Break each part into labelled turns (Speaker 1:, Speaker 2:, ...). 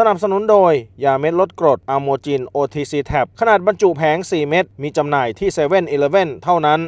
Speaker 1: สนับสนุนโดย ยาเม็ดลดกรดอะโมจิน OTC Tab ขนาดบรรจุแผง 4 เม็ด มีจำหน่ายที่7 e เ e ่ e อเท่านั้น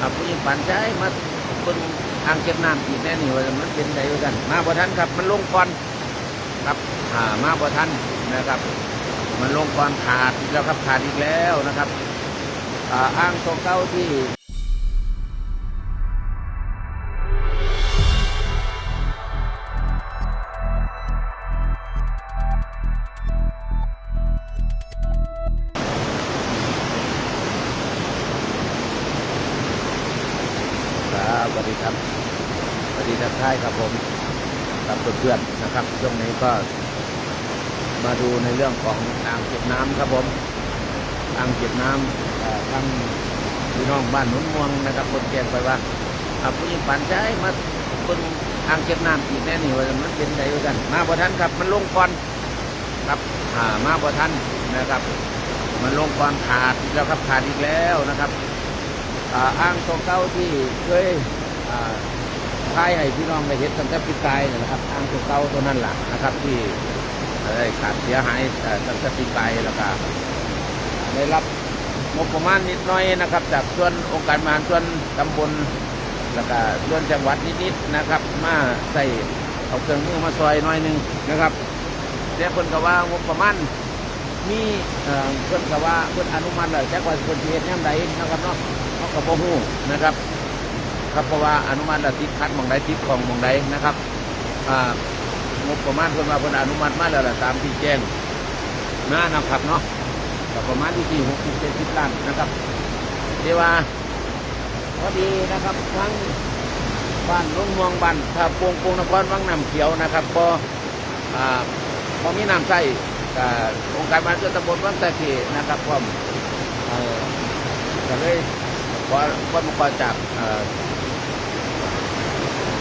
Speaker 2: ครับผู้หญิงปันใจมาคนอ่างเก็บน้ำอีกแน่นี่ว่ามันเป็นไดกัน มาบ่ทันครับ มันลงก่อนครับอ่ามาบ่ทันนะครับ มันลงก่อนขาดอีกแล้วครับขาดอีกแล้วนะครับอ่าอ้างตรงเก้าที่ ทักทายครับผมกับเพื่อนๆนะครับ ช่วงนี้ก็มาดูในเรื่องของอ่างเก็บน้ำครับผมอ่างเก็บน้ำเอ่อทั้งพี่น้องบ้านหนุนม่วงนะครับคนแจ้งไปว่าอาผู้หญิงปันใจมาคนอ่างเก็บน้ำอีกแน่นี่ว่ามันเป็นไดกัน มาบ่ทันครับ มันลงก่อนครับอ่ามาบ่ทันนะครับ มันลงก่อนขาดแล้วครับขาดอีกแล้วนะครับอ่าอ้างตรงเก้าที่เคยอ่า ท้ายให้พี่น้องได้เห็นตั้งแต่ปีกายนี่นะครับอ้างตรงเก้าตัวนั้นแหละนะครับ ที่ได้ขาดเสียหายอ่อตั้งแต่ปีกายแล้วก็ได้รับงบประมาณนิดน้อยนะครับ จากส่วนองค์การบริหาส่วนตำบลแล้วก็ส่วนจังหวัดนิดๆนะครับ มาใส่เอาเครื่องมือมาซอยหน้อยหนึงนะครับแต่คนก็ว่างบประมาณมีเอ่อเพิ่นก็ว่าเพิ่นอนุมัติแล้วแต่ว่าเพิ่นสิเฮ็ดยามใดนะครับเนาะเขาก็บ่ฮู้นะครับ ครับ เพราะว่าอนุมัติล้วติดขัดมองใดติดของมองใดนะครับอ่างบประมาณเพิ่นว่าเพิ่นอนุมัติมาแล้วละตามที่แจ้งมานะครับเนาะประมาณที่ที่60 70ล้านนะครับที่ว่าพอดีนะครับทั้งบ้านลุงมวงบ้านท่าโปงโปงนครวังน้ำเขียวนะครับพออ่าพอมีน้ำใช้ก็องค์การบริหารส่วนตำบลวังตะเคีนะครับพร้อมเอ่อก็เลยขอขอมาขอจาก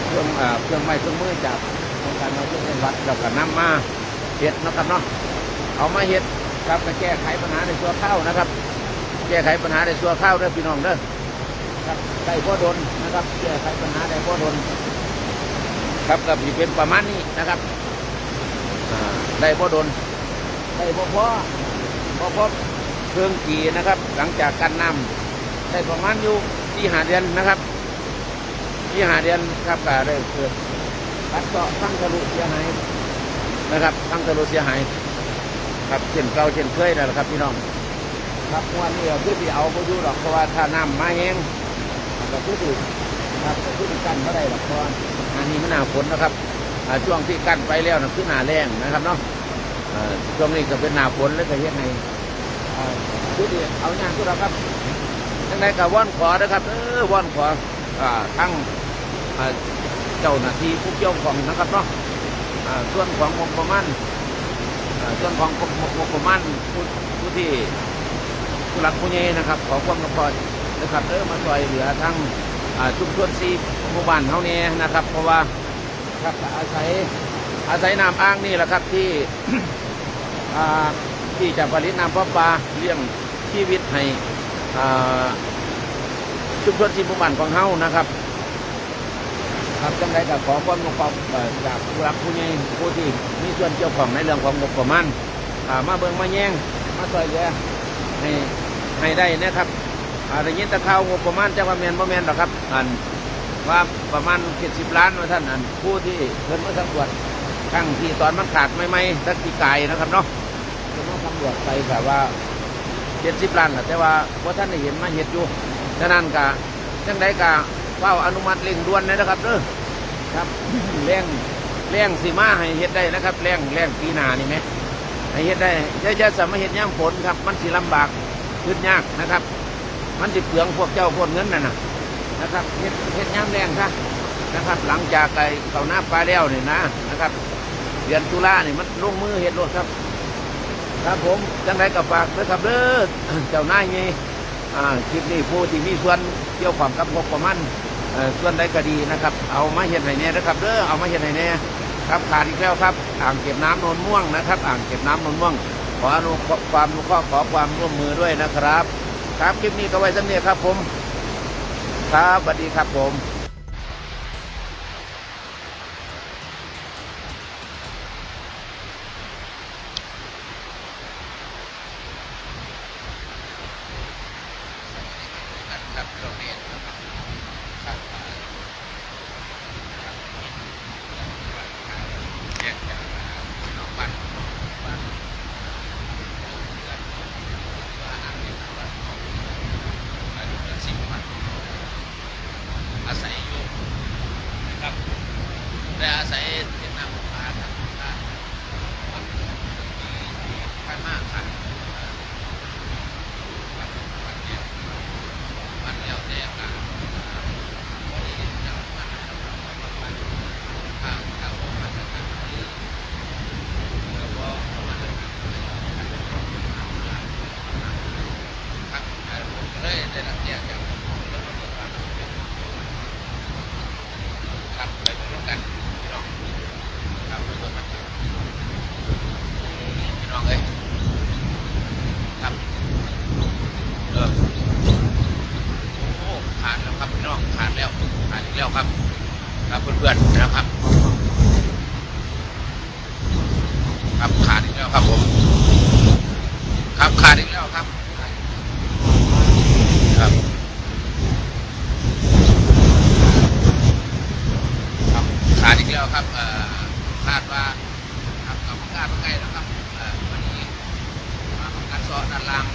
Speaker 2: เครื่องเอ่อเครื่องไม้เครื่องมือจากองค์การบริหารส่วนจังหวัดแล้วก็นำมาเฮ็ดนะครับเนาะเอามาเฮ็ดครับก็แก้ไขปัญหาในชัวข้าวนะครับ แก้ไขปัญหาในชัวข้าวเด้อพี่น้องเด้อครับได้พ่อดนนะครับ แก้ไขปัญหาได้พ่อดนครับกับที่เป็นประมาณนี้นะครับได้พ่อดนได้พ่อพ่อพอพอเครื่องกีนะครับ หลังจากกันน้ำได้ประมาณอยู่ที่หาเดือนนะครับ ที่หาเดือนครับก็ได้เกิดกัดเกาะทั้งทะลุเสียหายนะครับทั้งทะลุเสียหายครับเช่นเก่าเช่นเคยนะครับ พี่น้องครับวันนี้ก็คือที่เอาไปอยู่ดอกเพราะว่าถ้าน้ำมาแห้งก็คือที่ครับก็คือที่กันไม่ได้หรอกเพราะอันนี้มันหนาฝนนะครับช่วงที่กั้นไปแล้วนะคือหนาแรงนะครับเนาะช่วงนี้ก็เป็นหน้าฝนแล้วก็เฮ็ดให้อ่าทุกทีเอาอย่างทุกเราครับทั้งใดก็ว่อนขอนะครับเออว่อนขออ่าทั้ง เจ้าหน้าที่ผู้เกี่ยวของนะครับเนาะอ่าส่วนของงบประมาณอ่าส่วนของงบประมาณผู้ผู้ที่ผู้หลักผู้ใหญ่นะครับ ขอความกระพอนะครับเออมาช่วยเหลือทั้งชุมชนซีหมู่บ้านเฮาเนี่ยนะครับ เพราะว่าครับอาศัยอาศัยน้ำอ้างนี่แหละครับที่ที่จะผลิตน้ำประปาเลี้ยงชีวิตให้ชุมชนที่หมู่บ้านของเฮานะครับ ครับจังไรก็ขอความกความจากผู้รักผู้ใหญ่ผู้ที่มีส่วนเกี่ยวข้องในเรื่องของงบประมาณอ่ามาเบิ่งมาแย่งมาช่วยเหลือให้ให้ได้นะครับอ่าได้ยินแต่ข่างบประมาณจะว่าแมนบ่แมนหรอกครับอันว่าประมาณ70ล้านว่าท่านอันผู้ที่เพิ่นมาสำรวจทั้งที่ตอนมันขาดไม่ไม่ตะกี้ไก่นะครับเนาะจะมาสำรวจไปแบบว่าเจ็ดสิบล้านแต่ว่าพอท่านได้เห็นมาเห็ดอยู่ฉะนั้นกะจังไดกะ เฝ้าอนุมัติเร่งด่วนเลยนะครับเด้อครับแรงแรงสีมาให้เห็ดได้นะครับแรงแรงปีหนานี่ไหมให้เห็ดได้จะจะสามารถเห็ดย่างฝนครับ มันสิลำบากขึ้นยากนะครับ มันสิเปลืองพวกเจ้าพวกเงินน่ะนะนะครับเห็ดเห็ดย่างแรงครับนะครับ หลังจากไก่เขาหน้าปลาแล้วนี่นะนะครับเดือนตุลาเนี่ยมันลงมือเห็ดรถครับ ครับผมจังไรกับฝากด้วยครับเด้อเจ้าหน้ายไงอ่า คลิปนี้ผู้ที่มีส่วนเกี่ยวข้องกับงบประมาณเอ่อส่วนใดก็ดีนะครับ เอามาเห็นไหนเนี่ยนะครับเด้อเอามาเห็นไหนเนี่ยครับขาดอีกแล้วครับ อ่างเก็บน้ำโนนม่วงนะครับ อ่างเก็บน้ำโนนม่วง ขออนุความอนุเคราะห์ขอความร่วมมือด้วยนะครับ ครับคลิปนี้ก็ไว้สำเนียครับผม ครับสวัสดีครับผม แล้วครับ ครับขาดอีกแล้วครับผม ครับขาดอีกแล้วครับ ครับครับขาดอีกแล้วครับเอ่อคาดว่าครับเอาพกานมาใกล้แล้วครับวันนี้มาทำการสอนด้านล่าง